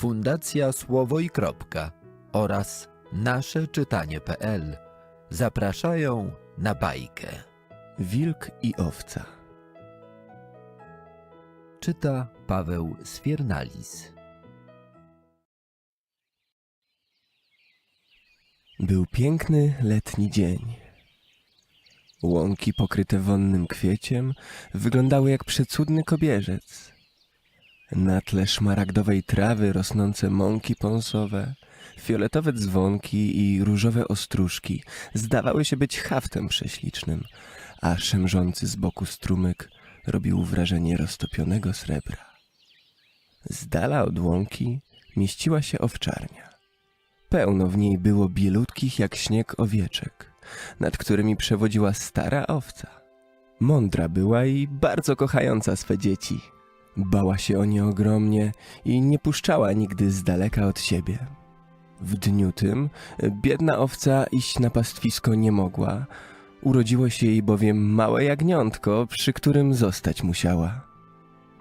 Fundacja Słowo i Kropka oraz nasze czytanie.pl zapraszają na bajkę. Wilk i owca. Czyta Paweł Sfiernalis. Był piękny letni dzień. Łąki pokryte wonnym kwieciem wyglądały jak przecudny kobierzec. Na tle szmaragdowej trawy rosnące mąki pąsowe, fioletowe dzwonki i różowe ostróżki zdawały się być haftem prześlicznym, a szemrzący z boku strumyk robił wrażenie roztopionego srebra. Z dala od łąki mieściła się owczarnia. Pełno w niej było bielutkich jak śnieg owieczek, nad którymi przewodziła stara owca. Mądra była i bardzo kochająca swe dzieci. Bała się o nie ogromnie i nie puszczała nigdy z daleka od siebie. W dniu tym biedna owca iść na pastwisko nie mogła. Urodziło się jej bowiem małe jagniątko, przy którym zostać musiała.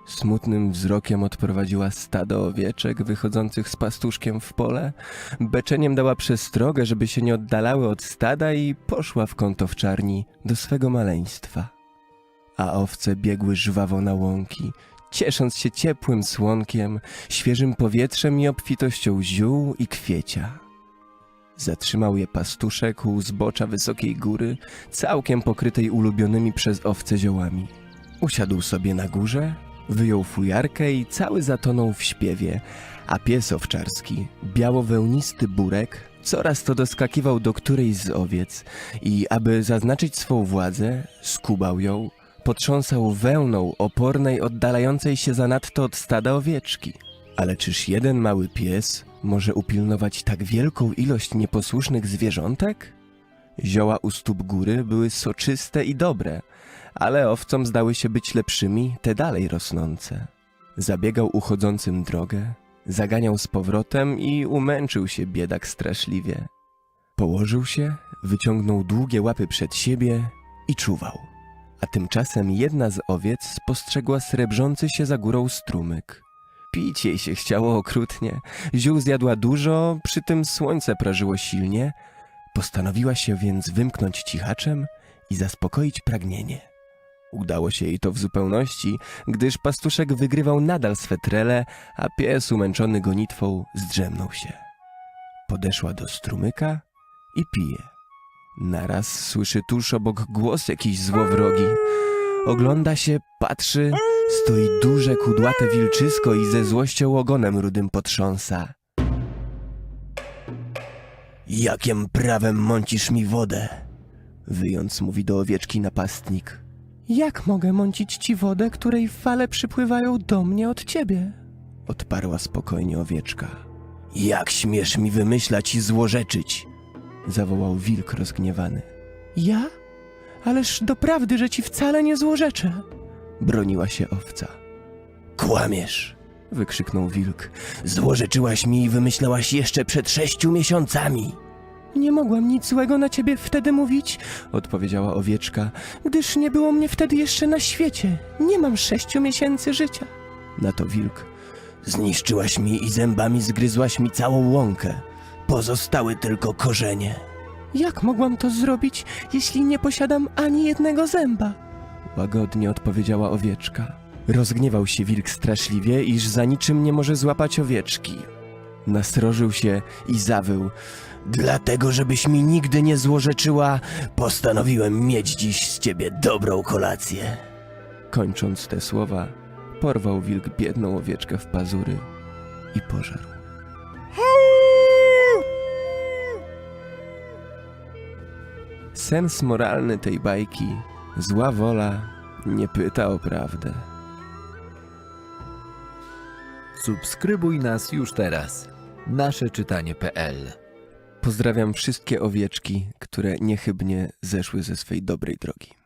Smutnym wzrokiem odprowadziła stado owieczek wychodzących z pastuszkiem w pole, beczeniem dała przestrogę, żeby się nie oddalały od stada i poszła w kąt owczarni do swego maleństwa. A owce biegły żwawo na łąki, ciesząc się ciepłym słonkiem, świeżym powietrzem i obfitością ziół i kwiecia. Zatrzymał je pastuszek u zbocza wysokiej góry, całkiem pokrytej ulubionymi przez owce ziołami. Usiadł sobie na górze, wyjął fujarkę i cały zatonął w śpiewie, a pies owczarski, białowełnisty burek, coraz to doskakiwał do którejś z owiec i aby zaznaczyć swą władzę, skubał ją, potrząsał wełną opornej, oddalającej się zanadto od stada owieczki. Ale czyż jeden mały pies może upilnować tak wielką ilość nieposłusznych zwierzątek? Zioła u stóp góry były soczyste i dobre, ale owcom zdały się być lepszymi te dalej rosnące. Zabiegał uchodzącym drogę, zaganiał z powrotem i umęczył się biedak straszliwie. Położył się, wyciągnął długie łapy przed siebie i czuwał. A tymczasem jedna z owiec spostrzegła srebrzący się za górą strumyk. Pić jej się chciało okrutnie, ziół zjadła dużo, przy tym słońce prażyło silnie, postanowiła się więc wymknąć cichaczem i zaspokoić pragnienie. Udało się jej to w zupełności, gdyż pastuszek wygrywał nadal swe trele, a pies umęczony gonitwą zdrzemnął się. Podeszła do strumyka i pije. Naraz słyszy tuż obok głos jakiś złowrogi. Ogląda się, patrzy, stoi duże kudłate wilczysko i ze złością ogonem rudym potrząsa. Jakiem prawem mącisz mi wodę? Wyjąc mówi do owieczki napastnik. Jak mogę mącić ci wodę, której fale przypływają do mnie od ciebie? Odparła spokojnie owieczka. Jak śmiesz mi wymyślać i złorzeczyć? Zawołał wilk rozgniewany. Ja? Ależ doprawdy, że ci wcale nie złorzeczę. Broniła się owca. Kłamiesz! wykrzyknął wilk. Złorzeczyłaś mi i wymyślałaś jeszcze przed sześciu miesiącami. Nie mogłam nic złego na ciebie wtedy mówić, odpowiedziała owieczka, gdyż nie było mnie wtedy jeszcze na świecie. Nie mam sześciu miesięcy życia. Na to wilk. Zniszczyłaś mi i zębami zgryzłaś mi całą łąkę. Pozostały tylko korzenie. Jak mogłam to zrobić, jeśli nie posiadam ani jednego zęba? Łagodnie odpowiedziała owieczka. Rozgniewał się wilk straszliwie, iż za niczym nie może złapać owieczki. Nasrożył się i zawył. Dlatego, żebyś mi nigdy nie złorzeczyła, postanowiłem mieć dziś z ciebie dobrą kolację. Kończąc te słowa, porwał wilk biedną owieczkę w pazury i pożarł. Sens moralny tej bajki, zła wola nie pyta o prawdę. Subskrybuj nas już teraz. Nasze czytanie.pl Pozdrawiam wszystkie owieczki, które niechybnie zeszły ze swej dobrej drogi.